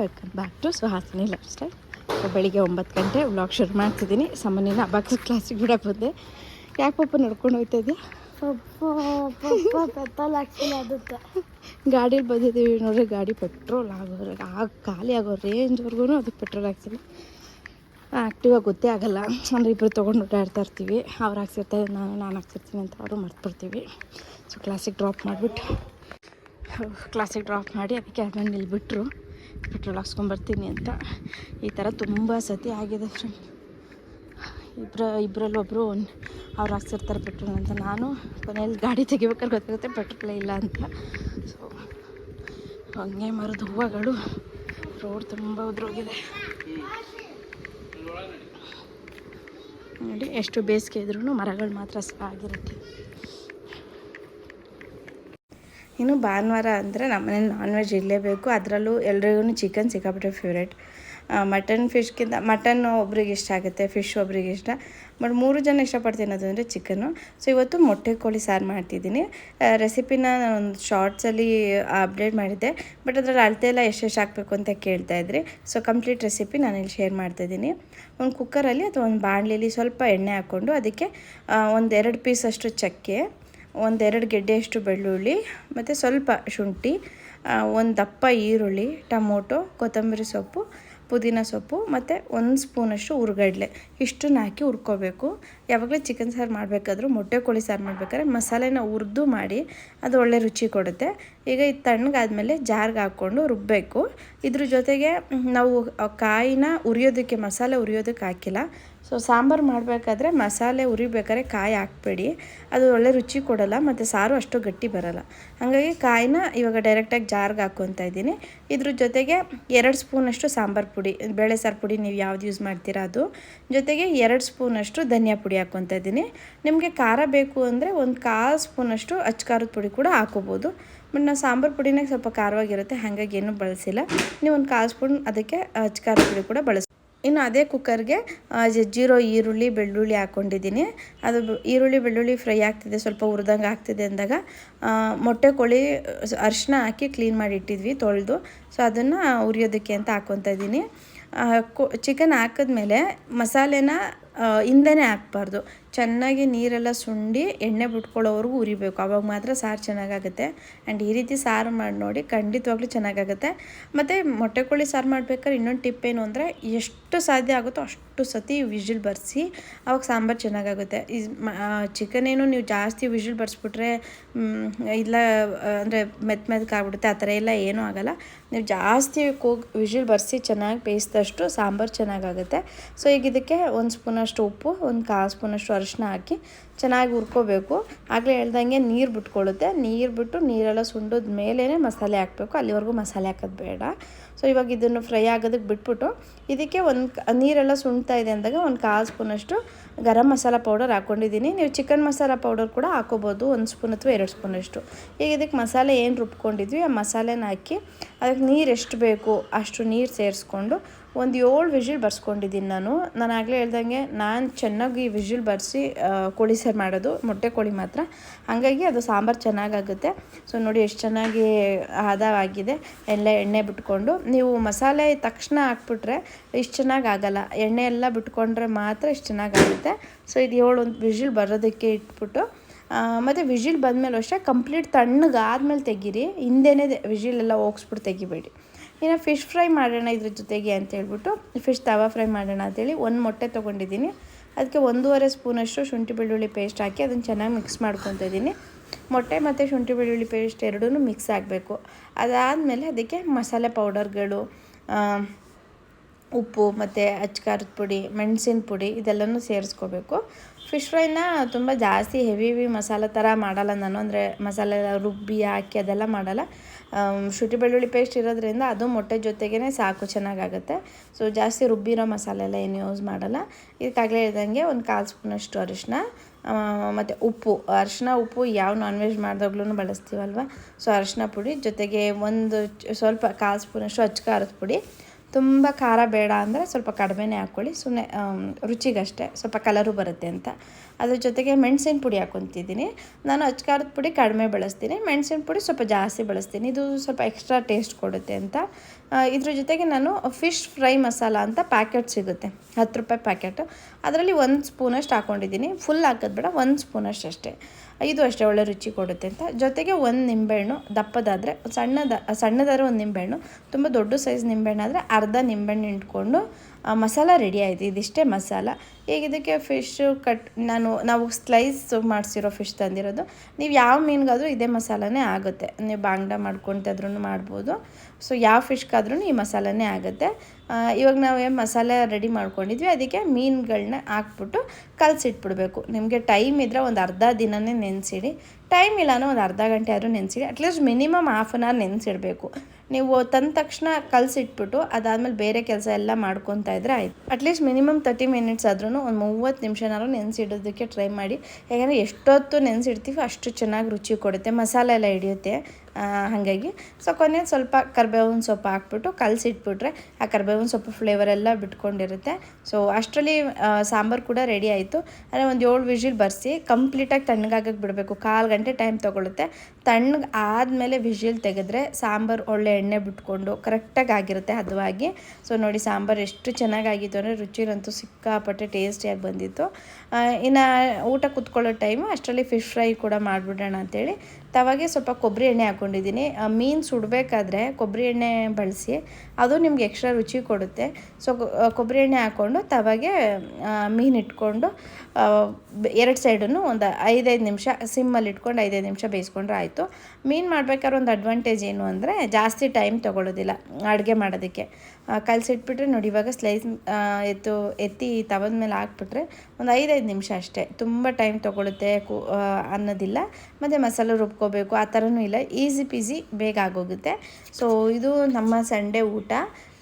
Welcome back to Suhasini lifestyle ಬೆಳಿಗ್ಗೆ ಒಂಬತ್ತು ಗಂಟೆ ವ್ಲಾಗ್ ಶುರು ಮಾಡ್ತಿದ್ದೀನಿ. ಸಾಮಾನ್ಯನ ಬಾಕ್ಸ್ ಕ್ಲಾಸಿಗೆ ಕೂಡ ಬಂದೆ. ಯಾಕೆ ಪಾಪ ನಡ್ಕೊಂಡು ಹೋಗ್ತಾ ಇದೆಯಾ? ಗಾಡೀಲಿ ಬಂದಿದ್ದೀವಿ ನೋಡ್ರಿ ಗಾಡಿ ಪೆಟ್ರೋಲ್ ಆಗೋರು ಆಗ ಖಾಲಿ ಆಗೋ ರೇಂಜ್ವರೆಗೂ ಅದಕ್ಕೆ ಪೆಟ್ರೋಲ್ ಹಾಕ್ತೀನಿ ಆ್ಯಕ್ಟಿವ್ ಗೊತ್ತೇ ಆಗಲ್ಲ. ಅಂದರೆ ಇಬ್ಬರು ತೊಗೊಂಡು ಓಡಾಡ್ತಾ ಇರ್ತೀವಿ. ಅವ್ರು ಹಾಕ್ಸಿರ್ತಾರೆ ನಾನು ನಾನು ಹಾಕ್ಸಿರ್ತೀನಿ ಅಂತ ಅವರು ಮರ್ತಿಬಿಡ್ತೀವಿ. ಸೊ ಕ್ಲಾಸಿಗೆ ಡ್ರಾಪ್ ಮಾಡಿಬಿಟ್ಟು ಕ್ಲಾಸಿಗೆ ಡ್ರಾಪ್ ಮಾಡಿ ಅದಕ್ಕೆ ಅದನ್ನು ನಿಲ್ಬಿಟ್ರು. ಪೆಟ್ರೋಲ್ ಹಾಕ್ಸ್ಕೊಂಬರ್ತೀನಿ ಅಂತ. ಈ ಥರ ತುಂಬ ಸತಿ ಆಗಿದೆ ಫ್ರೆಂಡ್ ಇಬ್ಬರ ಇಬ್ಬರಲ್ಲಿ ಒಬ್ಬರು ಅವ್ರು ಹಾಕ್ಸಿರ್ತಾರೆ ಪೆಟ್ರೋಲ್ ಅಂತ. ನಾನು ಕೊನೆಯಲ್ಲಿ ಗಾಡಿ ತೆಗಿಬೇಕಾದ್ರೆ ಗೊತ್ತಾಗುತ್ತೆ, ಪೆಟ್ರೋಲೇ ಇಲ್ಲ ಅಂತ. ಸೊ ಹಂಗೆ ಮರದ ಹೂವುಗಳು. ರೋಡ್ ತುಂಬ ಉದ್ರೋಗಿದೆ. ನೋಡಿ, ಎಷ್ಟು ಬೇಸಿಗೆ ಇದ್ರೂ ಮರಗಳು ಮಾತ್ರ ಆಗಿರುತ್ತೆ. ಇನ್ನು ಭಾನುವಾರ ಅಂದರೆ ನಮ್ಮನೇಲಿ ನಾನ್ ವೆಜ್ ಇರಲೇಬೇಕು ಅದರಲ್ಲೂ ಎಲ್ರಿಗೂ ಚಿಕನ್ ಸಿಕ್ಕಾಪಟ್ಟೆ ಫೇವ್ರೇಟ್ ಮಟನ್ ಫಿಶ್ಗಿಂತ ಮಟನ್ ಒಬ್ರಿಗೆ ಇಷ್ಟ ಆಗುತ್ತೆ ಫಿಶ್ ಒಬ್ರಿಗೆ ಇಷ್ಟ. ಬಟ್ ಮೂರು ಜನ ಇಷ್ಟಪಡ್ತೀನಿ ಅದು ಅಂದರೆ ಚಿಕನ್ನು ಸೊ ಇವತ್ತು ಮೊಟ್ಟೆ ಕೋಳಿ ಸಾರು ಮಾಡ್ತಿದ್ದೀನಿ. ರೆಸಿಪಿನ ನಾನು ಒಂದು ಶಾರ್ಟ್ಸಲ್ಲಿ ಅಪ್ಡೇಟ್ ಮಾಡಿದ್ದೆ. ಬಟ್ ಅದರಲ್ಲಿ ಅಳತೆ ಎಲ್ಲ ಎಷ್ಟೆಷ್ಟು ಹಾಕಬೇಕು ಅಂತ ಕೇಳ್ತಾ ಇದ್ರಿ. ಸೊ ಕಂಪ್ಲೀಟ್ ರೆಸಿಪಿ ನಾನು ಇಲ್ಲಿ ಶೇರ್ ಮಾಡ್ತಾಯಿದ್ದೀನಿ ಒಂದು ಕುಕ್ಕರಲ್ಲಿ ಅಥವಾ ಒಂದು ಬಾಣಲಿಲಿ ಸ್ವಲ್ಪ ಎಣ್ಣೆ ಹಾಕ್ಕೊಂಡು ಅದಕ್ಕೆ ಒಂದು ಎರಡು ಪೀಸ್ ಅಷ್ಟು ಚಕ್ಕೆ ಒಂದೆರಡು ಗೆಡ್ಡೆಯಷ್ಟು ಬೆಳ್ಳುಳ್ಳಿ, ಮತ್ತು ಸ್ವಲ್ಪ ಶುಂಠಿ ಒಂದು ದಪ್ಪ ಈರುಳ್ಳಿ, ಟೊಮೊಟೊ, ಕೊತ್ತಂಬರಿ ಸೊಪ್ಪು, ಪುದೀನ ಸೊಪ್ಪು, ಮತ್ತು ಒಂದು ಸ್ಪೂನಷ್ಟು ಹುರ್ಗಡ್ಲೆ ಇಷ್ಟನ್ನ ಹಾಕಿ ಹುರ್ಕೋಬೇಕು. ಯಾವಾಗಲೂ ಚಿಕನ್ ಸಾರು ಮಾಡಬೇಕಾದ್ರೂ ಮೊಟ್ಟೆ ಕೋಳಿ ಸಾರು ಮಾಡ್ಬೇಕಾದ್ರೆ ಮಸಾಲೆನ ಹುರಿದು ಮಾಡಿ ಅದು ಒಳ್ಳೆ ರುಚಿ ಕೊಡುತ್ತೆ. ಈಗ ಇದು ತಣ್ಣಗಾದ್ಮೇಲೆ ಜಾರ್ಗೆ ಹಾಕ್ಕೊಂಡು ರುಬ್ಬಬೇಕು ಇದ್ರ ಜೊತೆಗೆ ನಾವು ಕಾಯಿನ ಉರಿಯೋದಕ್ಕೆ, ಮಸಾಲೆ ಉರಿಯೋದಕ್ಕೆ ಹಾಕಿಲ್ಲ. ಸೊ ಸಾಂಬಾರು ಮಾಡಬೇಕಾದ್ರೆ ಮಸಾಲೆ ಉರಿಬೇಕಾದ್ರೆ ಕಾಯಿ ಹಾಕ್ಬೇಡಿ. ಅದು ಒಳ್ಳೆ ರುಚಿ ಕೊಡಲ್ಲ, ಮತ್ತು ಸಾರು ಅಷ್ಟು ಗಟ್ಟಿ ಬರಲ್ಲ. ಹಾಗಾಗಿ ಕಾಯಿನ ಇವಾಗ ಡೈರೆಕ್ಟಾಗಿ ಜಾರ್ಗೆ ಹಾಕ್ಕೊತಾ ಇದ್ದೀನಿ. ಇದ್ರ ಜೊತೆಗೆ ಎರಡು ಸ್ಪೂನಷ್ಟು ಸಾಂಬಾರು ಪುಡಿ, ಬೇಳೆ ಸಾರು ಪುಡಿ ನೀವು ಯಾವ್ದು ಯೂಸ್ ಮಾಡ್ತೀರಾ ಅದು. ಜೊತೆಗೆ ಎರಡು ಸ್ಪೂನಷ್ಟು ಧನಿಯಾ ಪುಡಿ ಹಾಕ್ಕೊತಾ ಇದ್ದೀನಿ. ನಿಮಗೆ ಖಾರ ಬೇಕು ಅಂದರೆ ಒಂದು ಕಾಲು ಸ್ಪೂನಷ್ಟು ಅಚ್ಕಾರದ ಪುಡಿ ಕೂಡ ಹಾಕೋಬೋದು. ಬಟ್ ನಾವು ಸಾಂಬಾರು ಪುಡಿನಾಗ ಸ್ವಲ್ಪ ಖಾರವಾಗಿರುತ್ತೆ, ಹಾಗಾಗಿ ಏನೂ ಬಳಸಿಲ್ಲ. ನೀವು ಒಂದು ಕಾಲು ಸ್ಪೂನ್ ಅದಕ್ಕೆ ಅಚ್ಕಾರದ ಪುಡಿ ಕೂಡ ಬಳಸಿ ಇನ್ನು ಅದೇ ಕುಕ್ಕರ್ಗೆ ಜಜ್ಜಿರೋ ಈರುಳ್ಳಿ, ಬೆಳ್ಳುಳ್ಳಿ ಹಾಕ್ಕೊಂಡಿದ್ದೀನಿ ಅದು ಈರುಳ್ಳಿ, ಬೆಳ್ಳುಳ್ಳಿ ಫ್ರೈ ಆಗ್ತಿದೆ, ಸ್ವಲ್ಪ ಹುರಿದಂಗೆ ಆಗ್ತಿದೆ ಅಂದಾಗ ಮೊಟ್ಟೆ ಕೋಳಿ ಅರಿಶಿನ ಹಾಕಿ ಕ್ಲೀನ್ ಮಾಡಿ ಇಟ್ಟಿದ್ವಿ ತೊಳೆದು. ಸೊ, ಅದನ್ನು ಉರಿಯೋದಕ್ಕೆ ಅಂತ ಹಾಕ್ಕೊತಾ ಇದ್ದೀನಿ. ಚಿಕನ್ ಹಾಕಿದ್ಮೇಲೆ ಮಸಾಲೆನ ಹಿಂದೆನೇ ಹಾಕ್ಬಾರ್ದು. ಚೆನ್ನಾಗಿ ನೀರೆಲ್ಲ ಸುಂಡಿ ಎಣ್ಣೆ ಬಿಟ್ಕೊಳ್ಳೋವರೆಗೂ ಉರಿಬೇಕು. ಅವಾಗ ಮಾತ್ರ ಸಾರು ಚೆನ್ನಾಗಾಗುತ್ತೆ. ಆ್ಯಂಡ್ ಈ ರೀತಿ ಸಾರು ಮಾಡಿ ನೋಡಿ ಖಂಡಿತವಾಗ್ಲೂ ಚೆನ್ನಾಗಾಗುತ್ತೆ. ಮತ್ತು ಮೊಟ್ಟೆ ಕೋಳಿ ಸಾರು ಮಾಡ್ಬೇಕಾದ್ರೆ ಇನ್ನೊಂದು ಟಿಪ್ ಏನು ಅಂದರೆ ಎಷ್ಟು ಸಾಧ್ಯ ಆಗುತ್ತೋ ಅಷ್ಟು ಸತಿ ವಿಜಿಲ್ ಬರೆಸಿ ಅವಾಗ ಸಾಂಬಾರು ಚೆನ್ನಾಗಾಗುತ್ತೆ. ಈ ಚಿಕನ್ ಏನು ನೀವು ಜಾಸ್ತಿ ವಿಜಿಲ್ ಬರ್ಸ್ಬಿಟ್ರೆ ಇಲ್ಲ ಅಂದರೆ ಮೆತ್ತ ಮೆತ್ಕಾಗ್ಬಿಡುತ್ತೆ ಆ ಥರ ಎಲ್ಲ ಏನೂ ಆಗೋಲ್ಲ. ನೀವು ಜಾಸ್ತಿ ಕೂಗ್ ವಿಜಿಲ್ ಬರೆಸಿ ಚೆನ್ನಾಗಿ ಬೇಯಿಸಿದಷ್ಟು ಸಾಂಬಾರು ಚೆನ್ನಾಗಾಗುತ್ತೆ. ಸೊ ಈಗ ಇದಕ್ಕೆ ಒಂದು ಸ್ಪೂನಷ್ಟು ಉಪ್ಪು, ಒಂದು ಕಾಲು ಸ್ಪೂನಷ್ಟು ಅರಿಶಿನ ಹಾಕಿ ಚೆನ್ನಾಗಿ ಹುರ್ಕೋಬೇಕು. ಆಗಲೇ ಹೇಳ್ದಂಗೆ ನೀರು ಬಿಟ್ಕೊಳ್ಳುತ್ತೆ. ನೀರು ಬಿಟ್ಟು ನೀರೆಲ್ಲ ಸುಂಡದ ಮೇಲೇ ಮಸಾಲೆ ಹಾಕಬೇಕು. ಅಲ್ಲಿವರೆಗೂ ಮಸಾಲೆ ಹಾಕೋದು ಬೇಡ. ಸೊ ಇವಾಗ ಇದನ್ನು ಫ್ರೈ ಆಗೋದಕ್ಕೆ ಬಿಟ್ಬಿಟ್ಟು ಇದಕ್ಕೆ ಒಂದು ನೀರೆಲ್ಲ ಸುಣ್ತಾ ಇದೆ ಅಂದಾಗ ಒಂದು ಕಾಲು ಸ್ಪೂನಷ್ಟು ಗರಂ ಮಸಾಲ ಪೌಡರ್ ಹಾಕ್ಕೊಂಡಿದ್ದೀನಿ ನೀವು ಚಿಕನ್ ಮಸಾಲ ಪೌಡರ್ ಕೂಡ ಹಾಕೋಬೋದು. ಒಂದು ಸ್ಪೂನ್ ಅಥವಾ ಎರಡು ಸ್ಪೂನಷ್ಟು. ಈಗ ಇದಕ್ಕೆ ಮಸಾಲೆ ಏನು ರುಬ್ಕೊಂಡಿದ್ವಿ? ಆ ಮಸಾಲೆನ ಹಾಕಿ ಅದಕ್ಕೆ ನೀರು ಎಷ್ಟು ಬೇಕು ಅಷ್ಟು ನೀರು ಸೇರಿಸ್ಕೊಂಡು ಒಂದು ಏಳು ವಿಜಿಲ್ ಬರ್ಸ್ಕೊಂಡಿದ್ದೀನಿ ನಾನು. ನಾನು ಆಗಲೇ ಹೇಳ್ದಂಗೆ ನಾನು ಚೆನ್ನಾಗಿ ವಿಜಿಲ್ ಬರೆಸಿ ಕೋಳಿ ಸಾರು ಮಾಡೋದು, ಮೊಟ್ಟೆ ಕೋಳಿ ಮಾತ್ರ. ಹಾಗಾಗಿ ಅದು ಸಾಂಬಾರು ಚೆನ್ನಾಗಾಗುತ್ತೆ. ಸೊ ನೋಡಿ ಎಷ್ಟು ಚೆನ್ನಾಗಿ ಹದವಾಗಿದೆ ಎಲ್ಲ ಎಣ್ಣೆ ಬಿಟ್ಕೊಂಡು, ನೀವು ಮಸಾಲೆ ತಕ್ಷಣ ಹಾಕ್ಬಿಟ್ರೆ ಇಷ್ಟು ಚೆನ್ನಾಗಿ ಆಗಲ್ಲ ಎಣ್ಣೆ ಎಲ್ಲ ಬಿಟ್ಕೊಂಡ್ರೆ ಮಾತ್ರ ಇಷ್ಟು ಚೆನ್ನಾಗಾಗುತ್ತೆ. ಸೊ ಇದು ಏಳು ಒಂದು ವಿಜಿಲ್ ಬರೋದಕ್ಕೆ ಇಟ್ಬಿಟ್ಟು ಮತ್ತು ವಿಜಿಲ್ ಬಂದಮೇಲೆ ಅಷ್ಟೇ, ಕಂಪ್ಲೀಟ್ ತಣ್ಣಗಾದ್ಮೇಲೆ ತೆಗೀರಿ. ಹಿಂದೆನೇ ವಿಜಿಲ್ ಎಲ್ಲ ಹೋಗಿಸ್ಬಿಟ್ಟು ತೆಗಿಬೇಡಿ. ಇನ್ನು ಫಿಶ್ ಫ್ರೈ ಮಾಡೋಣ ಇದ್ರ ಜೊತೆಗೆ ಅಂತ ಹೇಳ್ಬಿಟ್ಟು ಫಿಶ್ ತವಾ ಫ್ರೈ ಮಾಡೋಣ ಅಂತೇಳಿ ಒಂದು ಮೊಟ್ಟೆ ತೊಗೊಂಡಿದ್ದೀನಿ. ಅದಕ್ಕೆ ಒಂದೂವರೆ ಸ್ಪೂನಷ್ಟು ಶುಂಠಿ ಬೆಳ್ಳುಳ್ಳಿ ಪೇಸ್ಟ್ ಹಾಕಿ ಅದನ್ನು ಚೆನ್ನಾಗಿ ಮಿಕ್ಸ್ ಮಾಡ್ಕೊತಾ ಇದ್ದೀನಿ. ಮೊಟ್ಟೆ ಮತ್ತು ಶುಂಠಿ ಬೆಳ್ಳುಳ್ಳಿ ಪೇಸ್ಟ್ ಎರಡೂ ಮಿಕ್ಸ್ ಆಗಬೇಕು. ಅದಾದಮೇಲೆ ಅದಕ್ಕೆ ಮಸಾಲೆ ಪೌಡರ್ಗಳು ಉಪ್ಪು ಮತ್ತು ಅಚ್ಕಾರದ ಪುಡಿ, ಮೆಣಸಿನ ಪುಡಿ ಇದೆಲ್ಲನೂ ಸೇರಿಸ್ಕೋಬೇಕು. ಫಿಶ್ ಫ್ರೈನ ತುಂಬ ಜಾಸ್ತಿ ಹೆವಿ ಹೆವಿ ಮಸಾಲೆ ಥರ ಮಾಡಲ್ಲ ನಾನು. ಅಂದರೆ ಮಸಾಲೆ ರುಬ್ಬಿ ಹಾಕಿ ಅದೆಲ್ಲ ಮಾಡಲ್ಲ. ಶುಂಠಿ ಬೆಳ್ಳುಳ್ಳಿ ಪೇಸ್ಟ್ ಇರೋದ್ರಿಂದ ಅದು ಮೊಟ್ಟೆ ಜೊತೆಗೇ ಸಾಕು, ಚೆನ್ನಾಗಾಗುತ್ತೆ. ಸೊ ಜಾಸ್ತಿ ರುಬ್ಬಿರೋ ಮಸಾಲೆ ಎಲ್ಲ ಏನು ಯೂಸ್ ಮಾಡಲ್ಲ. ಇದಕ್ಕಾಗಲೇ ಇದ್ದಂಗೆ ಒಂದು ಕಾಲು ಸ್ಪೂನಷ್ಟು ಅರಿಶಿನ ಮತ್ತು ಉಪ್ಪು. ಅರಿಶಿನ ಉಪ್ಪು ಯಾವ ನಾನ್ ವೆಜ್ ಮಾಡಿದಾಗ್ಲೂ ಬಳಸ್ತೀವಲ್ವ? ಸೊ ಅರಿಶಿನ ಪುಡಿ ಜೊತೆಗೆ ಒಂದು ಸ್ವಲ್ಪ ಕಾಲು ಸ್ಪೂನಷ್ಟು ಅಚ್ಕಾರದ ಪುಡಿ. ತುಂಬ ಖಾರ ಬೇಡ ಅಂದರೆ ಸ್ವಲ್ಪ ಕಡಿಮೆನೇ ಹಾಕ್ಕೊಳ್ಳಿ. ಸುಮ್ಮನೆ ರುಚಿಗಷ್ಟೇ. ಸ್ವಲ್ಪ ಕಲರು ಬರುತ್ತೆ ಅಂತ. ಅದ್ರ ಜೊತೆಗೆ ಮೆಣಸಿನ ಪುಡಿ ಹಾಕ್ಕೊತಿದ್ದೀನಿ. ನಾನು ಅಚ್ಕಾರದ ಪುಡಿ ಕಡಿಮೆ ಬಳಸ್ತೀನಿ. ಮೆಣಸಿನ ಪುಡಿ ಸ್ವಲ್ಪ ಜಾಸ್ತಿ ಬಳಸ್ತೀನಿ. ಇದು ಸ್ವಲ್ಪ ಎಕ್ಸ್ಟ್ರಾ ಟೇಸ್ಟ್ ಕೊಡುತ್ತೆ ಅಂತ. ಇದ್ರ ಜೊತೆಗೆ ನಾನು ಫಿಶ್ ಫ್ರೈ ಮಸಾಲ ಅಂತ ಪ್ಯಾಕೆಟ್ ಸಿಗುತ್ತೆ. ಹತ್ತು ರೂಪಾಯಿ ಪ್ಯಾಕೆಟ್. ಅದರಲ್ಲಿ ಒಂದು ಸ್ಪೂನಷ್ಟು ಹಾಕ್ಕೊಂಡಿದ್ದೀನಿ ಫುಲ್ ಹಾಕೋದು ಬೇಡ, ಒಂದು ಸ್ಪೂನಷ್ಟು ಅಷ್ಟೇ. ಇದು ಅಷ್ಟೇ, ಒಳ್ಳೆ ರುಚಿ ಕೊಡುತ್ತೆ ಅಂತ. ಜೊತೆಗೆ ಒಂದು ನಿಂಬೆಹಣ್ಣು ದಪ್ಪದಾದರೆ, ಸಣ್ಣದ, ಸಣ್ಣದಾದ್ರೆ ಒಂದು ನಿಂಬೆಹಣ್ಣು. ತುಂಬ ದೊಡ್ಡ ಸೈಜ್ ನಿಂಬೆಹಣ್ಣು ಆದರೆ ಅರ್ಧ ನಿಂಬೆಹಣ್ಣು ಇಟ್ಕೊಂಡು ಮಸಾಲ ರೆಡಿ ಆಯಿತು. ಇದಿಷ್ಟೇ ಮಸಾಲ. ಈಗ ಇದಕ್ಕೆ ಫಿಶ್ ಕಟ್ ನಾನು, ನಾವು ಸ್ಲೈಸ್ ಮಾಡಿಸಿರೋ ಫಿಶ್ ತಂದಿರೋದು. ನೀವು ಯಾವ ಮೀನಿಗಾದರೂ ಇದೇ ಮಸಾಲನೇ ಆಗುತ್ತೆ. ನೀವು ಬಾಂಗ್ಡ ಮಾಡ್ಕೊತಾದ್ರೂ ಮಾಡ್ಬೋದು. ಸೊ ಯಾವ ಫಿಶ್ಗಾದ್ರೂ ಈ ಮಸಾಲನೇ ಆಗುತ್ತೆ. ಇವಾಗ ನಾವು ಏನು ಮಸಾಲೆ ರೆಡಿ ಮಾಡ್ಕೊಂಡಿದ್ವಿ. ಅದಕ್ಕೆ ಮೀನುಗಳನ್ನ ಹಾಕ್ಬಿಟ್ಟು ಕಲಸಿಟ್ಬಿಡ್ಬೇಕು. ನಿಮಗೆ ಟೈಮ್ ಇದ್ದರೆ ಒಂದು ಅರ್ಧ ದಿನನೇ ನೆನೆಸಿಡಿ. ಟೈಮ್ ಇಲ್ಲನೋ ಒಂದು ಅರ್ಧ ಗಂಟೆ ಆದರೂ ನೆನೆಸಿಡಿ. At least minimum half an hour ನೆನೆಸಿಡಬೇಕು. ನೀವು ತಂದ ತಕ್ಷಣ ಕಲಸಿಟ್ಬಿಟ್ಟು ಅದಾದಮೇಲೆ ಬೇರೆ ಕೆಲಸ ಎಲ್ಲ ಮಾಡ್ಕೊತಾ ಇದ್ರೆ ಆಯ್ತು. ಅಟ್ಲೀಸ್ಟ್ ಮಿನಿಮಮ್ ತರ್ಟಿ ಮಿನಿಟ್ಸ್ ಆದ್ರೂ ಒಂದು ಮೂವತ್ತು ನಿಮಿಷನಾದ್ರೂ ನೆನೆಸಿಡೋದಕ್ಕೆ ಟ್ರೈ ಮಾಡಿ. ಯಾಕಂದರೆ ಎಷ್ಟೊತ್ತು ನೆನೆಸಿಡ್ತೀವಿ ಅಷ್ಟು ಚೆನ್ನಾಗಿ ರುಚಿ ಕೊಡುತ್ತೆ, ಮಸಾಲೆ ಎಲ್ಲ ಹಿಡಿಯುತ್ತೆ. ಹಾಗಾಗಿ. ಸೊ ಕೊನೆ ಸ್ವಲ್ಪ ಕರ್ಬೇವಿನ ಸೊಪ್ಪು ಹಾಕ್ಬಿಟ್ಟು ಕಲಸಿಟ್ಬಿಟ್ರೆ ಆ ಕರ್ಬೇವಿನ ಸೊಪ್ಪು ಫ್ಲೇವರ್ ಎಲ್ಲ ಬಿಟ್ಕೊಂಡಿರುತ್ತೆ. ಸೊ ಅಷ್ಟರಲ್ಲಿ ಸಾಂಬಾರು ಕೂಡ ರೆಡಿ ಆಯಿತು. ಅಂದರೆ ಒಂದು ಏಳು ವಿಜಿಲ್ ಬರೆಸಿ ಕಂಪ್ಲೀಟಾಗಿ ತಣ್ಣಗಾಗಕ್ಕೆ ಬಿಡಬೇಕು. ಕಾಲು ಗಂಟೆ ಟೈಮ್ ತೊಗೊಳುತ್ತೆ. ತಣ್ಣಗೆ ಆದಮೇಲೆ ವಿಜಿಲ್ ತೆಗೆದ್ರೆ ಸಾಂಬಾರು ಒಳ್ಳೆ ಎಣ್ಣೆ ಬಿಟ್ಕೊಂಡು ಕರೆಕ್ಟಾಗಿ ಆಗಿರುತ್ತೆ ಹದವಾಗಿ. ಸೊ ನೋಡಿ ಸಾಂಬಾರು ಎಷ್ಟು ಚೆನ್ನಾಗಾಗಿತ್ತು ಅಂದರೆ ರುಚಿರಂತೂ ಸಿಕ್ಕಾಪಟ್ಟೆ ಟೇಸ್ಟಿಯಾಗಿ ಬಂದಿತ್ತು. ಇನ್ನು ಊಟ ಕುತ್ಕೊಳ್ಳೋ ಟೈಮು ಅಷ್ಟರಲ್ಲಿ ಫಿಶ್ ಫ್ರೈ ಕೂಡ ಮಾಡಿಬಿಡೋಣ ಅಂತೇಳಿ. ತವಾಗೆ ಸ್ವಲ್ಪ ಕೊಬ್ಬರಿ ಎಣ್ಣೆ ಹಾಕ್ಕೊಂಡಿದ್ದೀನಿ ಮೀನು ಸುಡಬೇಕಾದ್ರೆ ಕೊಬ್ಬರಿ ಎಣ್ಣೆ ಬಳಸಿ, ಅದು ನಿಮ್ಗೆ ಎಕ್ಸ್ಟ್ರಾ ರುಚಿ ಕೊಡುತ್ತೆ. ಸೊ ಕೊಬ್ಬರಿ ಎಣ್ಣೆ ಹಾಕ್ಕೊಂಡು ತವಾಗೆ ಮೀನು ಇಟ್ಕೊಂಡು ಎರಡು ಸೈಡನ್ನು ಒಂದು ಐದೈದು ನಿಮಿಷ ಸಿಮ್ಮಲ್ಲಿ ಇಟ್ಕೊಂಡು ಐದೈದು ನಿಮಿಷ ಬೇಯಿಸ್ಕೊಂಡ್ರೆ ಆಯಿತು. ಮೀನು ಮಾಡಬೇಕಾದ್ರೆ ಒಂದು ಅಡ್ವಾಂಟೇಜ್ ಏನು ಅಂದರೆ ಜಾಸ್ತಿ ಟೈಮ್ ತೊಗೊಳ್ಳೋದಿಲ್ಲ ಅಡುಗೆ ಮಾಡೋದಕ್ಕೆ. ಕಲಸಿಟ್ಬಿಟ್ರೆ ನೋಡಿ, ಇವಾಗ ಸ್ಲೈಸ್ ಎತ್ತು, ಎತ್ತಿ ತವದ ಮೇಲೆ ಹಾಕ್ಬಿಟ್ರೆ ಒಂದು ಐದೈದು ನಿಮಿಷ ಅಷ್ಟೇ. ತುಂಬ ಟೈಮ್ ತೊಗೊಳುತ್ತೆ ಕು ಅನ್ನೋದಿಲ್ಲ. ಮತ್ತು ಮಸಾಲೆ ರುಬ್ಕೋಬೇಕು, ಆ ಥರನೂ ಇಲ್ಲ. ಈಸಿ ಪೀಸಿ ಬೇಗ ಆಗೋಗುತ್ತೆ. ಸೊ ಇದು ನಮ್ಮ ಸಂಡೇ ಊಟ.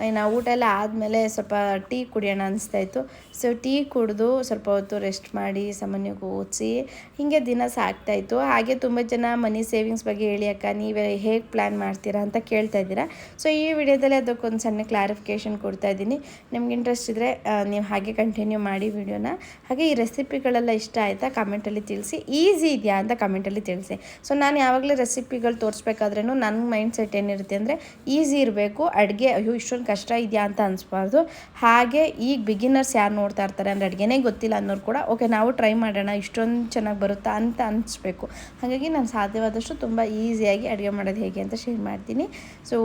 ಇನ್ನು ಊಟ ಎಲ್ಲ ಆದಮೇಲೆ ಸ್ವಲ್ಪ ಟೀ ಕುಡಿಯೋಣ ಅನಿಸ್ತಾಯಿತ್ತು ಸೊ ಟೀ ಕುಡಿದು ಸ್ವಲ್ಪ ಹೊತ್ತು ರೆಸ್ಟ್ ಮಾಡಿ ಸಾಮಾನ್ಯಕ್ಕೆ ಓದಿಸಿ ಹೀಗೆ ದಿನ ಸಾಕ್ತಾಯಿತ್ತು ಹಾಗೆ ತುಂಬ ಜನ ಮನಿ ಸೇವಿಂಗ್ಸ್ ಬಗ್ಗೆ ಹೇಳಿ, ಅಕ್ಕ, ನೀವೇ ಹೇಗೆ ಪ್ಲ್ಯಾನ್ ಮಾಡ್ತೀರಾ? ಅಂತ ಕೇಳ್ತಾ ಇದ್ದೀರಾ. ಸೊ ಈ ವಿಡಿಯೋದಲ್ಲಿ ಅದಕ್ಕೊಂದು ಸಣ್ಣ ಕ್ಲಾರಿಫಿಕೇಷನ್ ಕೊಡ್ತಾ ಇದ್ದೀನಿ. ನಿಮ್ಗೆ ಇಂಟ್ರೆಸ್ಟ್ ಇದ್ದರೆ ನೀವು ಹಾಗೆ ಕಂಟಿನ್ಯೂ ಮಾಡಿ ವಿಡಿಯೋನ. ಹಾಗೆ ಈ ರೆಸಿಪಿಗಳೆಲ್ಲ ಇಷ್ಟ ಆಯಿತಾ ಕಮೆಂಟಲ್ಲಿ ತಿಳಿಸಿ. ಈಸಿ ಇದೆಯಾ ಅಂತ ಕಮೆಂಟಲ್ಲಿ ತಿಳಿಸಿ. ಸೊ ನಾನು ಯಾವಾಗಲೂ ರೆಸಿಪಿಗಳು ತೋರಿಸ್ಬೇಕಾದ್ರೂ ನನ್ನ ಮೈಂಡ್ ಸೆಟ್ ಏನಿರುತ್ತೆ ಅಂದರೆ ಈಸಿ ಇರಬೇಕು. ಅಡುಗೆ, ಅಯ್ಯೋ, ಇಷ್ಟೊಂದು ಕಷ್ಟ ಇದೆಯಾ ಅಂತ ಅನಿಸ್ಬಾರ್ದು. ಹಾಗೆ ಈಗ ಬಿಗಿನರ್ಸ್ ಯಾರು ನೋಡ್ತಾ ಇರ್ತಾರೆ ಅಂದರೆ ಅಡುಗೆನೇ ಗೊತ್ತಿಲ್ಲ ಅನ್ನೋರು ಕೂಡ, ಓಕೆ, ನಾವು ಟ್ರೈ ಮಾಡೋಣ, ಇಷ್ಟೊಂದು ಚೆನ್ನಾಗಿ ಬರುತ್ತಾ ಅಂತ ಅನಿಸ್ಬೇಕು. ಹಾಗಾಗಿ ನಾನು ಸಾಧ್ಯವಾದಷ್ಟು ತುಂಬ ಈಸಿಯಾಗಿ ಅಡುಗೆ ಮಾಡೋದು ಹೇಗೆ ಅಂತ ಶೇರ್ ಮಾಡ್ತೀನಿ. ಸೊ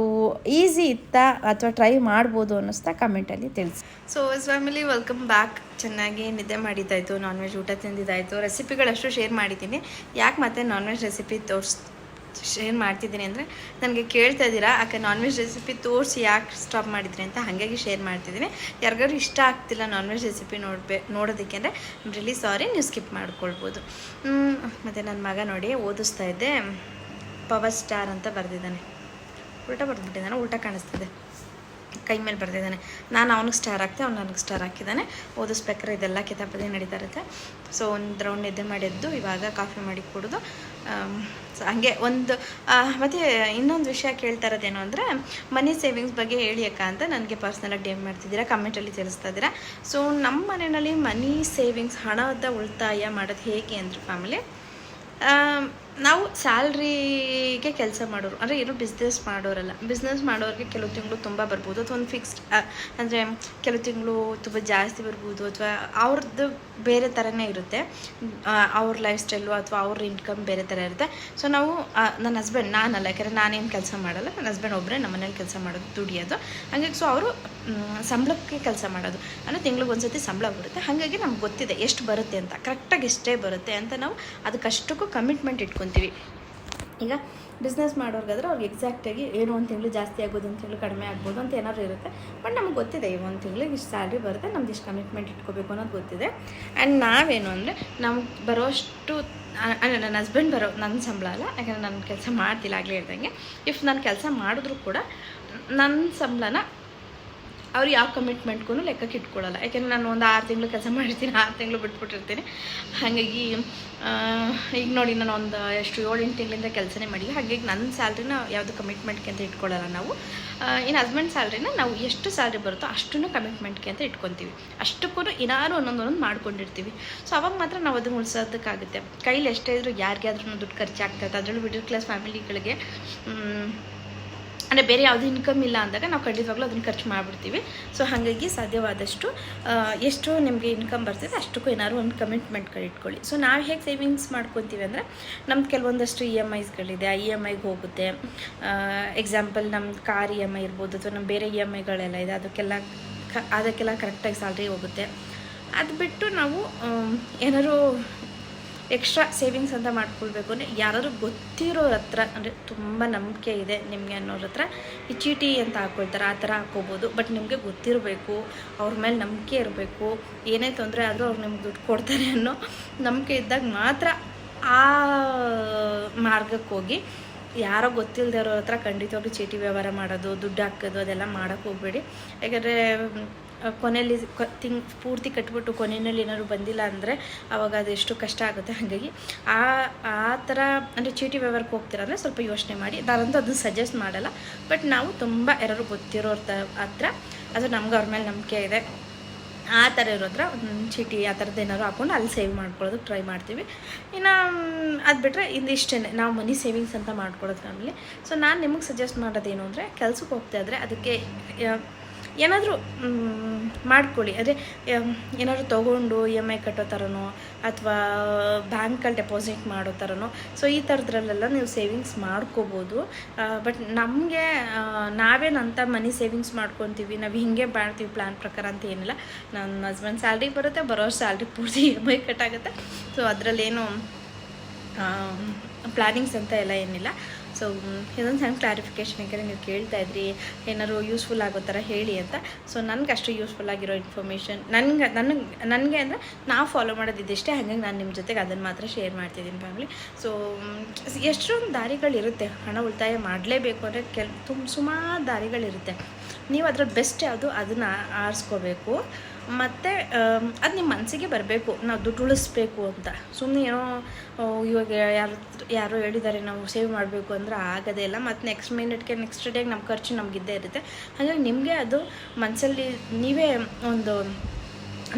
ಈಸಿ ಇತ್ತಾ ಅಥವಾ ಟ್ರೈ ಮಾಡ್ಬೋದು ಅನ್ನಿಸ್ತಾ ಕಮೆಂಟಲ್ಲಿ ತಿಳಿಸಿ. ಸೊ ಫ್ಯಾಮಿಲಿ ವೆಲ್ಕಮ್ ಬ್ಯಾಕ್ ಚೆನ್ನಾಗಿ ನಿದ್ದೆ ಮಾಡಿದ್ದಾಯಿತು ನಾನ್ ವೆಜ್ ಊಟ ತಿಂದಿದ್ದಾಯಿತು. ರೆಸಿಪಿಗಳಷ್ಟು ಶೇರ್ ಮಾಡಿದ್ದೀನಿ. ಯಾಕೆ ಮತ್ತೆ ನಾನ್ ವೆಜ್ ರೆಸಿಪಿ ತೋರಿಸ್ ಶೇರ್ ಮಾಡ್ತಿದ್ದೀನಿ ಅಂದರೆ ನನಗೆ ಕೇಳ್ತಾ ಇದ್ದೀರಾ, ಅಕ್ಕ ನಾನ್ ವೆಜ್ ರೆಸಿಪಿ ತೋರಿಸಿ, ಯಾಕೆ ಸ್ಟಾಪ್ ಮಾಡಿದ್ರಿ ಅಂತ ಹಾಗಾಗಿ ಶೇರ್ ಮಾಡ್ತಿದ್ದೀನಿ. ಯಾರಿಗಾದ್ರು ಇಷ್ಟ ಆಗ್ತಿಲ್ಲ ನಾನ್ ವೆಜ್ ರೆಸಿಪಿ ನೋಡ್ಬೇ, ನೋಡೋದಕ್ಕೆ ಅಂದರೆ ರಿಲಿ ಸಾರಿ ನೀವು ಸ್ಕಿಪ್ ಮಾಡ್ಕೊಳ್ಬೋದು. ಮತ್ತು ನನ್ನ ಮಗ ನೋಡಿ, ಓದಿಸ್ತಾ ಇದ್ದೆ. ಪವರ್ ಸ್ಟಾರ್ ಅಂತ ಬರೆದಿದ್ದಾನೆ. ಉಲ್ಟ ಬರೆದ್ಬಿಟ್ಟಿದ್ದಾನೆ ಊಟ ಕಾಣಿಸ್ತಿದೆ. ಕೈ ಮೇಲೆ ಬರೆದಿದ್ದಾನೆ. ನಾನು ಅವ್ನಿಗೆ ಸ್ಟಾರ್ ಹಾಕ್ತೆ ಅವ್ನು ನನಗೆ ಸ್ಟಾರ್ ಹಾಕಿದ್ದಾನೆ. ಓದಿಸ್ಬೇಕಾದ್ರೆ ಇದೆಲ್ಲ ಕಿತಾಪತಿ ನಡೀತಾ ಇರುತ್ತೆ. ಸೊ ಒಂದು ರೌಂಡ್ ನಿದ್ದೆ ಮಾಡಿದ್ದು, ಇವಾಗ ಕಾಫಿ ಮಾಡಿ ಕುಡಿದು ಸೊ ಹಂಗೆ ಒಂದು ಮತ್ತು ಇನ್ನೊಂದು ವಿಷಯ ಕೇಳ್ತಾ ಇರೋದೇನು ಅಂದರೆ ಮನಿ ಸೇವಿಂಗ್ಸ್ ಬಗ್ಗೆ ಹೇಳಿ ಅಕ್ಕ ಅಂತ ನನಗೆ ಪರ್ಸ್ನಲಾಗಿ ಡಿ ಮಾಡ್ತಿದ್ದೀರಾ ಕಮೆಂಟಲ್ಲಿ ತಿಳಿಸ್ತಾ ಇದ್ದೀರಾ. ಸೊ ನಮ್ಮ ಮನೆಯಲ್ಲಿ ಮನಿ ಸೇವಿಂಗ್ಸ್ ಹಣದ ಉಳಿತಾಯ ಮಾಡೋದು ಹೇಗೆ ಅಂದರು ಫ್ಯಾಮಿಲಿ ನಾವು ಸ್ಯಾಲ್ರಿಗೆ ಕೆಲಸ ಮಾಡೋರು, ಅಂದರೆ ಏನು ಬಿಸ್ನೆಸ್ ಮಾಡೋರಲ್ಲ. ಬಿಸ್ನೆಸ್ ಮಾಡೋರಿಗೆ ಕೆಲವು ತಿಂಗಳು ತುಂಬ ಬರ್ಬೋದು. ಅಥವಾ ಒಂದು ಫಿಕ್ಸ್ಡ್ ಅಂದರೆ ಕೆಲವು ತಿಂಗಳು ತುಂಬ ಜಾಸ್ತಿ ಬರ್ಬೋದು. ಅಥವಾ ಅವ್ರದ್ದು ಬೇರೆ ಥರನೇ ಇರುತ್ತೆ. ಅವ್ರ ಲೈಫ್ ಸ್ಟೈಲು ಅಥವಾ ಅವ್ರ ಇನ್ಕಮ್ ಬೇರೆ ಥರ ಇರುತ್ತೆ. ಸೊ ನಾವು ನನ್ನ ಹಸ್ಬೆಂಡ್ ನಾನಲ್ಲ. ಯಾಕಂದರೆ ನಾನೇನು ಕೆಲಸ ಮಾಡಲ್ಲ. ನನ್ನ ಹಸ್ಬೆಂಡ್ ಒಬ್ಬರೇ ನಮ್ಮ ಮನೇಲಿ ಕೆಲಸ ಮಾಡೋದು ದುಡಿಯೋದು. ಹಾಗಾಗಿ ಸೊ ಅವರು ಸಂಬಳಕ್ಕೆ ಕೆಲಸ ಮಾಡೋದು. ಅಂದರೆ ತಿಂಗ್ಳಿಗೆ ಒಂದ್ಸತಿ ಸಂಬಳ ಬರುತ್ತೆ. ಹಾಗಾಗಿ ನಮ್ಗೆ ಗೊತ್ತಿದೆ ಎಷ್ಟು ಬರುತ್ತೆ ಅಂತ. ಕರೆಕ್ಟಾಗಿ ಎಷ್ಟೇ ಬರುತ್ತೆ ಅಂತ ನಾವು ಅದಕ್ಕಷ್ಟಕ್ಕೂ ಕಮಿಟ್ಮೆಂಟ್ ಇಟ್ಕೊತೀವಿ. ಈಗ ಬಿಸ್ನೆಸ್ ಮಾಡೋರ್ಗಾದ್ರೆ ಅವ್ರಿಗೆ ಎಕ್ಸಾಕ್ಟಾಗಿ ಏನು ಒಂದು ತಿಂಗಳು ಜಾಸ್ತಿ ಆಗ್ಬೋದು, ಒಂದು ತಿಂಗಳು ಕಡಿಮೆ ಆಗ್ಬೋದು ಅಂತ ಏನಾದ್ರು ಇರುತ್ತೆ. ಬಟ್ ನಮ್ಗೆ ಗೊತ್ತಿದೆ ಈ ಒಂದು ತಿಂಗಳಿಗೆ ಇಷ್ಟು ಸ್ಯಾಲ್ರಿ ಬರುತ್ತೆ, ನಮ್ದು ಇಷ್ಟು ಕಮಿಟ್ಮೆಂಟ್ ಇಟ್ಕೋಬೇಕು ಅನ್ನೋದು ಗೊತ್ತಿದೆ. ಆ್ಯಂಡ್ ನಾವೇನು ಅಂದರೆ ನಮ್ಗೆ ಬರೋಷ್ಟು ಅಂದರೆ ನನ್ನ ಹಸ್ಬೆಂಡ್ ಬರೋ ನನ್ನ ಸಂಬಳ ಅಲ್ಲ, ಯಾಕಂದರೆ ನಾನು ಕೆಲಸ ಮಾಡ್ತಿಲ್ಲ ಆಗಲೇ ಹೇಳ್ದಂಗೆ. ಇಫ್ ನಾನು ಕೆಲಸ ಮಾಡಿದ್ರು ಕೂಡ ನನ್ನ ಸಂಬಳನ ಅವ್ರು ಯಾವ ಕಮಿಟ್ಮೆಂಟ್ಗೂ ಲೆಕ್ಕಕ್ಕೆ ಇಟ್ಕೊಳ್ಳಲ್ಲ. ಯಾಕೆಂದ್ರೆ ನಾನು ಒಂದು ಆರು ತಿಂಗಳು ಕೆಲಸ ಮಾಡಿರ್ತೀನಿ, ಆರು ತಿಂಗಳು ಬಿಟ್ಬಿಟ್ಟಿರ್ತೀನಿ. ಹಾಗಾಗಿ ಈಗ ನೋಡಿ ನಾನು ಒಂದು ಎಷ್ಟು ಏಳು ಎಂಟು ತಿಂಗಳಿಂದ ಕೆಲಸನೇ ಮಾಡಿಲ್ಲ ಹಾಗಾಗಿ ನನ್ನ ಸ್ಯಾಲ್ರಿನ ಯಾವುದು ಕಮಿಟ್ಮೆಂಟ್ಗೆ ಅಂತ ಇಟ್ಕೊಳ್ಳಲ್ಲ ನಾವು. ಇನ್ನು ಹಸ್ಬೆಂಡ್ ಸ್ಯಾಲ್ರಿನ ನಾವು ಎಷ್ಟು ಸ್ಯಾಲ್ರಿ ಬರುತ್ತೋ ಅಷ್ಟನ್ನು ಕಮಿಟ್ಮೆಂಟ್ಗೆ ಅಂತ ಇಟ್ಕೊತೀವಿ. ಅಷ್ಟಕ್ಕೂ ಏನಾದ್ರು ಒಂದೊಂದೊಂದು ಒಂದೊಂದು ಮಾಡ್ಕೊಂಡಿರ್ತೀವಿ. ಸೊ ಅವಾಗ ಮಾತ್ರ ನಾವು ಅದನ್ನು ಉಳಿಸೋದಕ್ಕಾಗುತ್ತೆ. ಕೈಲಿ ಎಷ್ಟೇ ಇದ್ರೂ ಯಾರಿಗಾದ್ರೂ ದುಡ್ಡು ಖರ್ಚಾಗ್ತದೆ. ಅದರಲ್ಲೂ ಮಿಡಲ್ ಕ್ಲಾಸ್ ಫ್ಯಾಮಿಲಿಗಳಿಗೆ ಅಂದರೆ ಬೇರೆ ಯಾವುದೇ ಇನ್ಕಮ್ ಇಲ್ಲ ಅಂದಾಗ ನಾವು ಖಂಡಿತವಾಗ್ಲೂ ಅದನ್ನು ಖರ್ಚು ಮಾಡಿಬಿಡ್ತೀವಿ. ಸೊ ಹಾಗಾಗಿ ಸಾಧ್ಯವಾದಷ್ಟು ಎಷ್ಟು ನಿಮಗೆ ಇನ್ಕಮ್ ಬರ್ತಿದೆ, ಅಷ್ಟಕ್ಕೂ ಏನಾದ್ರು ಒಂದು ಕಮಿಟ್ಮೆಂಟ್ಗಳು ಇಟ್ಕೊಳ್ಳಿ. ಸೊ ನಾವು ಹೇಗೆ ಸೇವಿಂಗ್ಸ್ ಮಾಡ್ಕೊತೀವಿ ಅಂದರೆ, ನಮ್ದು ಕೆಲವೊಂದಷ್ಟು ಇ ಎಂ ಐಸ್ಗಳಿದೆ ಆ ಇ ಎಂ ಐಗೆ ಹೋಗುತ್ತೆ. ಎಕ್ಸಾಂಪಲ್ ನಮ್ಮ ಕಾರ್ ಇ ಎಂ ಐ ಇರ್ಬೋದು, ಅಥವಾ ನಮ್ಮ ಬೇರೆ ಇ ಎಂ ಐಗಳೆಲ್ಲ ಇದೆ, ಅದಕ್ಕೆಲ್ಲ ಅದಕ್ಕೆಲ್ಲ ಕರೆಕ್ಟಾಗಿ ಸ್ಯಾಲ್ರಿ ಹೋಗುತ್ತೆ. ಅದು ಬಿಟ್ಟು ನಾವು ಏನಾದ್ರು ಎಕ್ಸ್ಟ್ರಾ ಸೇವಿಂಗ್ಸ್ ಅಂತ ಮಾಡ್ಕೊಳ್ಬೇಕು ಅಂದರೆ ಯಾರಾದರೂ ಗೊತ್ತಿರೋರ ಹತ್ರ ಅಂದರೆ ತುಂಬ ನಂಬಿಕೆ ಇದೆ ನಿಮಗೆ ಅನ್ನೋರ ಹತ್ರ, ಈ ಚೀಟಿ ಅಂತ ಹಾಕ್ಕೊಳ್ತಾರೆ ಆ ಥರ ಹಾಕ್ಕೋಬೋದು ಬಟ್ ನಿಮಗೆ ಗೊತ್ತಿರಬೇಕು, ಅವ್ರ ಮೇಲೆ ನಂಬಿಕೆ ಇರಬೇಕು, ಏನೇ ತೊಂದರೆ ಆದರೂ ಅವ್ರು ನಿಮ್ಗೆ ದುಡ್ಡು ಕೊಡ್ತಾರೆ ಅನ್ನೋ ನಂಬಿಕೆ ಇದ್ದಾಗ ಮಾತ್ರ ಆ ಮಾರ್ಗಕ್ಕೆ ಹೋಗಿ. ಯಾರೋ ಗೊತ್ತಿಲ್ಲದೆ ಇರೋರ ಹತ್ರ ಖಂಡಿತವಾಗ್ಲೂ ಚೀಟಿ ವ್ಯವಹಾರ ಮಾಡೋದು, ದುಡ್ಡು ಹಾಕೋದು, ಅದೆಲ್ಲ ಮಾಡೋಕ್ಕೆ ಹೋಗಬೇಡಿ. ಯಾಕಂದರೆ ಕೊನೆಯಲ್ಲಿ ತಿಂಗ್, ಪೂರ್ತಿ ಕಟ್ಬಿಟ್ಟು ಕೊನೆಯಲ್ಲಿ ಏನಾದ್ರು ಬಂದಿಲ್ಲ ಅಂದರೆ ಅವಾಗ ಎಷ್ಟು ಕಷ್ಟ ಆಗುತ್ತೆ ಹಾಗಾಗಿ ಆ ಆ ಥರ ಅಂದರೆ ಚೀಟಿ ವ್ಯವಹಾರಕ್ಕೆ ಹೋಗ್ತೀರ ಅಂದರೆ ಸ್ವಲ್ಪ ಯೋಚನೆ ಮಾಡಿ. ನಾನಂತೂ ಅದನ್ನು ಸಜೆಸ್ಟ್ ಮಾಡಲ್ಲ. ಬಟ್ ನಾವು ತುಂಬ ಯಾರು ಗೊತ್ತಿರೋರ ಹತ್ರ ಅದು ನಮ್ಗೆ ಅವ್ರ ಮೇಲೆ ನಂಬಿಕೆ ಇದೆ. ಆ ಥರ ಇರೋದ್ರ ಒಂದು ಚೀಟಿ ಆ ಥರದ್ದು ಏನಾದ್ರು ಹಾಕೊಂಡು ಅಲ್ಲಿ ಸೇವ್ ಮಾಡ್ಕೊಳ್ಳೋದಕ್ಕೆ ಟ್ರೈ ಮಾಡ್ತೀವಿ. ಇನ್ನು ಅದು ಬಿಟ್ಟರೆ ಇಂದಿಷ್ಟೇ ನಾವು ಮನಿ ಸೇವಿಂಗ್ಸ್ ಅಂತ ಮಾಡ್ಕೊಳ್ಳೋದು ಫ್ಯಾಮಿಲಿ ಸೊ ನಾನು ನಿಮಗೆ ಸಜೆಸ್ಟ್ ಮಾಡೋದೇನು ಅಂದರೆ ಕೆಲ್ಸಕ್ಕೆ ಹೋಗ್ತಾ ಇದ್ದರೆ ಅದಕ್ಕೆ ಏನಾದರೂ ಮಾಡ್ಕೊಳ್ಳಿ. ಅದೇ ಏನಾದರೂ ತೊಗೊಂಡು ಇ ಎಂ ಐ ಕಟ್ಟೋ ಥರನೋ, ಅಥವಾ, ಬ್ಯಾಂಕಲ್ಲಿ ಡೆಪಾಸಿಟ್ ಮಾಡೋ ಥರನೋ, ಸೊ ಈ ಥರದ್ರಲ್ಲೆಲ್ಲ ನೀವು ಸೇವಿಂಗ್ಸ್ ಮಾಡ್ಕೋಬೋದು. ಬಟ್ ನಮಗೆ ನಾವೇನಂತ ಮನಿ ಸೇವಿಂಗ್ಸ್ ಮಾಡ್ಕೊತೀವಿ. ನಾವು ಹಿಂಗೆ ಮಾಡ್ತೀವಿ ಪ್ಲ್ಯಾನ್ ಪ್ರಕಾರ ಅಂತ ಏನಿಲ್ಲ. ನನ್ನ ಹಸ್ಬೆಂಡ್ ಸ್ಯಾಲ್ರಿ ಬರುತ್ತೆ ಬರೋ ಸ್ಯಾಲ್ರಿ ಪೂರ್ತಿ ಇ ಎಂ ಐ ಕಟ್ಟಾಗುತ್ತೆ. ಸೊ ಅದರಲ್ಲೇನು ಪ್ಲ್ಯಾನಿಂಗ್ಸ್ ಅಂತ ಎಲ್ಲ ಏನಿಲ್ಲ. ಸೊ ಇದೊಂದು ಸಣ್ಣ ಕ್ಲಾರಿಫಿಕೇಶನ್ ಯಾಕಂದರೆ ನೀವು ಕೇಳ್ತಾ ಇದ್ರಿ, ಏನಾದ್ರು ಯೂಸ್ಫುಲ್ ಆಗೋ ಥರ ಹೇಳಿ ಅಂತ. ಸೊ ನನಗೆ ಅಷ್ಟು ಯೂಸ್ಫುಲ್ ಆಗಿರೋ ಇನ್ಫಾರ್ಮೇಷನ್ ನನಗೆ ನನಗೆ ನನಗೆ ಅಂದರೆ ನಾವು ಫಾಲೋ ಮಾಡೋದು ಇದಿಷ್ಟೇ, ಹಾಗಾಗಿ ನಾನು ನಿಮ್ಮ ಜೊತೆಗೆ ಅದನ್ನು ಮಾತ್ರ ಶೇರ್ ಮಾಡ್ತಿದ್ದೀನಿ ಫ್ಯಾಮಿಲಿ ಸೊ ಎಷ್ಟೊಂದು ದಾರಿಗಳಿರುತ್ತೆ ಹಣ ಉಳಿತಾಯ ಮಾಡಲೇಬೇಕು ಅಂದರೆ ಕೆಲ ತುಂಬ ಸುಮಾರು ದಾರಿಗಳಿರುತ್ತೆ. ನೀವು ಅದರ ಬೆಸ್ಟ್ ಯಾವುದು ಅದನ್ನು ಆರಿಸ್ಕೋಬೇಕು. ಮತ್ತು ಅದು ನಿಮ್ಮ ಮನಸ್ಸಿಗೆ ಬರಬೇಕು. ನಾವು ದುಡ್ಡು ಉಳಿಸ್ಬೇಕು ಅಂತ. ಸುಮ್ಮನೆ ಏನೋ ಇವಾಗ ಯಾರು, ಯಾರೋ ಹೇಳಿದ್ದಾರೆ ನಾವು ಸೇವ್ ಮಾಡಬೇಕು ಅಂದರೆ ಆಗೋದೇ ಇಲ್ಲ. ಮತ್ತು ನೆಕ್ಸ್ಟ್ ಮಿನಿಟ್ಗೆ ನೆಕ್ಸ್ಟ್ ಡೇಗೆ ನಮ್ಮ ಖರ್ಚು ನಮಗಿದ್ದೇ ಇರುತ್ತೆ. ಹಾಗಾಗಿ ನಿಮಗೆ ಅದು ಮನಸ್ಸಲ್ಲಿ ನೀವೇ ಒಂದು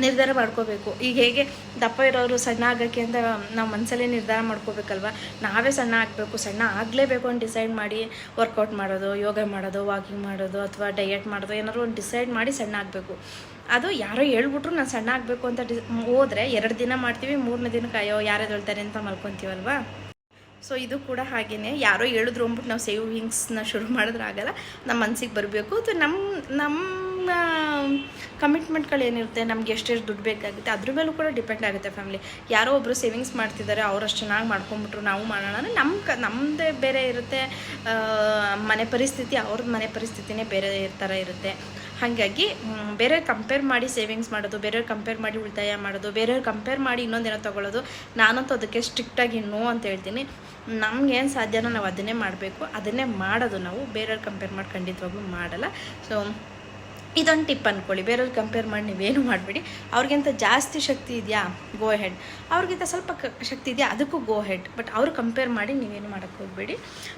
ನಿರ್ಧಾರ ಮಾಡ್ಕೋಬೇಕು. ಈಗ ಹೇಗೆ ದಪ್ಪ ಇರೋರು ಸಣ್ಣ ಆಗೋಕ್ಕೆ ಅಂತ ನಾವು ಮನಸ್ಸಲ್ಲೇ ನಿರ್ಧಾರ ಮಾಡ್ಕೋಬೇಕಲ್ವ? ನಾವೇ ಸಣ್ಣ ಆಗಬೇಕು, ಸಣ್ಣ ಆಗಲೇಬೇಕು ಅಂತ ಡಿಸೈಡ್ ಮಾಡಿ ವರ್ಕೌಟ್ ಮಾಡೋದು, ಯೋಗ ಮಾಡೋದು ವಾಕಿಂಗ್ ಮಾಡೋದು ಅಥವಾ ಡಯಟ್ ಮಾಡೋದು ಏನಾದ್ರು ಒಂದು ಡಿಸೈಡ್ ಮಾಡಿ ಸಣ್ಣ ಆಗಬೇಕು. ಅದು ಯಾರೋ ಹೇಳ್ಬಿಟ್ರು ನಾನು ಸಣ್ಣ ಆಗಬೇಕು ಅಂತ ಡಿ ಹೋದರೆ ಎರಡು ದಿನ ಮಾಡ್ತೀವಿ, ಮೂರನೇ ದಿನಕ್ಕೆ ಅಯ್ಯೋ ಯಾರೇ ಹೇಳ್ತಾರೆ ಅಂತ ಮಲ್ಕೊತೀವಲ್ವಾ? ಸೊ ಇದು ಕೂಡ ಹಾಗೇ ಯಾರೋ ಹೇಳಿದ್ರು ಅಂದ್ಬಿಟ್ಟು ನಾವು ಸೇವಿಂಗ್ಸ್ನ ಶುರು ಮಾಡಿದ್ರೆ ಆಗಲ್ಲ. ನಮ್ಮ ಮನಸ್ಸಿಗೆ ಬರಬೇಕು. ಅಥವಾ ನಮ್ಮ ನಮ್ಮ ಕಮಿಟ್ಮೆಂಟ್ಗಳೇನಿರುತ್ತೆ ನಮ್ಗೆ ಎಷ್ಟೆಷ್ಟು ದುಡ್ಡು ಬೇಕಾಗುತ್ತೆ? ಅದ್ರ ಮೇಲೂ ಕೂಡ ಡಿಪೆಂಡ್ ಆಗುತ್ತೆ ಫ್ಯಾಮಿಲಿ ಯಾರೋ ಒಬ್ಬರು ಸೇವಿಂಗ್ಸ್ ಮಾಡ್ತಿದ್ದಾರೆ ಅವ್ರು ಅಷ್ಟು ಚೆನ್ನಾಗಿ ಮಾಡ್ಕೊಂಬಿಟ್ರು ನಾವು ಮಾಡೋಣ ಅಂದರೆ ನಮ್ಮ ಕ ನಮ್ಮದೇ ಬೇರೆ ಇರುತ್ತೆ. ಮನೆ ಪರಿಸ್ಥಿತಿ ಅವ್ರದ್ದು ಮನೆ ಪರಿಸ್ಥಿತಿನೇ ಬೇರೆ ಥರ ಇರುತ್ತೆ. ಹಾಗಾಗಿ ಬೇರೆ ಕಂಪೇರ್ ಮಾಡಿ ಸೇವಿಂಗ್ಸ್ ಮಾಡೋದು ಬೇರೆಯವ್ರು ಕಂಪೇರ್ ಮಾಡಿ ಉಳಿತಾಯ ಮಾಡೋದು ಬೇರೆಯವ್ರು ಕಂಪೇರ್ ಮಾಡಿ ಇನ್ನೊಂದೇನೋ ತೊಗೊಳ್ಳೋದು, ನಾನಂತೂ ಅದಕ್ಕೆ ಸ್ಟ್ರಿಕ್ಟಾಗಿ ನೋ ಅಂತ ಹೇಳ್ತೀನಿ. ನಮಗೇನು ಸಾಧ್ಯನೋ ನಾವು ಅದನ್ನೇ ಮಾಡಬೇಕು. ಅದನ್ನೇ ಮಾಡೋದು ನಾವು. ಬೇರೆಯವ್ರು ಕಂಪೇರ್ ಮಾಡಿ, ಖಂಡಿತವಾಗ್ಲೂ ಮಾಡಲ್ಲ. ಸೊ ಇದೊಂದು ಟಿಪ್ ಅಂದ್ಕೊಳ್ಳಿ ಬೇರೆಯವ್ರು ಕಂಪೇರ್ ಮಾಡಿ ನೀವೇನು ಮಾಡಬೇಡಿ. ಅವ್ರಿಗಿಂತ ಜಾಸ್ತಿ ಶಕ್ತಿ ಇದೆಯಾ? ಗೋ ಹೆಡ್ ಅವ್ರಿಗಿಂತ ಸ್ವಲ್ಪ ಶಕ್ತಿ ಇದೆಯಾ? ಅದಕ್ಕೂ ಗೋ ಹೆಡ್ ಬಟ್ ಅವ್ರು ಕಂಪೇರ್ ಮಾಡಿ ನೀವೇನು ಮಾಡೋಕ್ಕೆ ಹೋಗಬೇಡಿ.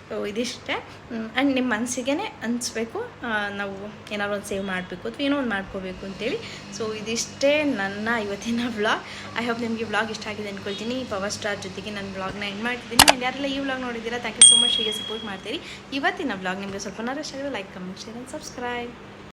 ಸೊ ಇದಿಷ್ಟೇ. ಆ್ಯಂಡ್ ನಿಮ್ಮ ಮನಸ್ಸಿಗೆ ಅನಿಸ್ಬೇಕು. ನಾವು ಏನಾದ್ರು ಒಂದು ಸೇವ್ ಮಾಡಬೇಕು ಅಥವಾ ಏನೋ ಒಂದು ಮಾಡ್ಕೋಬೇಕು ಅಂತೇಳಿ. ಸೊ ಇದಿಷ್ಟೇ ನನ್ನ ಇವತ್ತಿನ ವ್ಲಾಗ್ ಐ ಹೋಪ್ ನಿಮಗೆ ವ್ಲಾಗ್ ಇಷ್ಟ ಆಗಿದೆ ಅಂದ್ಕೊಳ್ತೀನಿ ಪವರ್ ಸ್ಟಾರ್ ಜೊತೆಗೆ ನನ್ನ ವ್ಲಾಗ್ನ ಎಂಡ್ ಮಾಡ್ತಿದ್ದೀನಿ. ಆ್ಯಂಡ್ ಯಾರೆಲ್ಲ ಈ ವ್ಲಾಗ್ ನೋಡಿದ್ದೀರಾ ಥ್ಯಾಂಕ್ ಯು ಸೊ ಮಚ್ ಹೀಗೆ ಸಪೋರ್ಟ್ ಮಾಡ್ತೀರಿ. ಇವತ್ತಿನ ವ್ಲಾಗ್ ನಿಮಗೆ ಸ್ವಲ್ಪ ನರಷ್ಟ like comment share and subscribe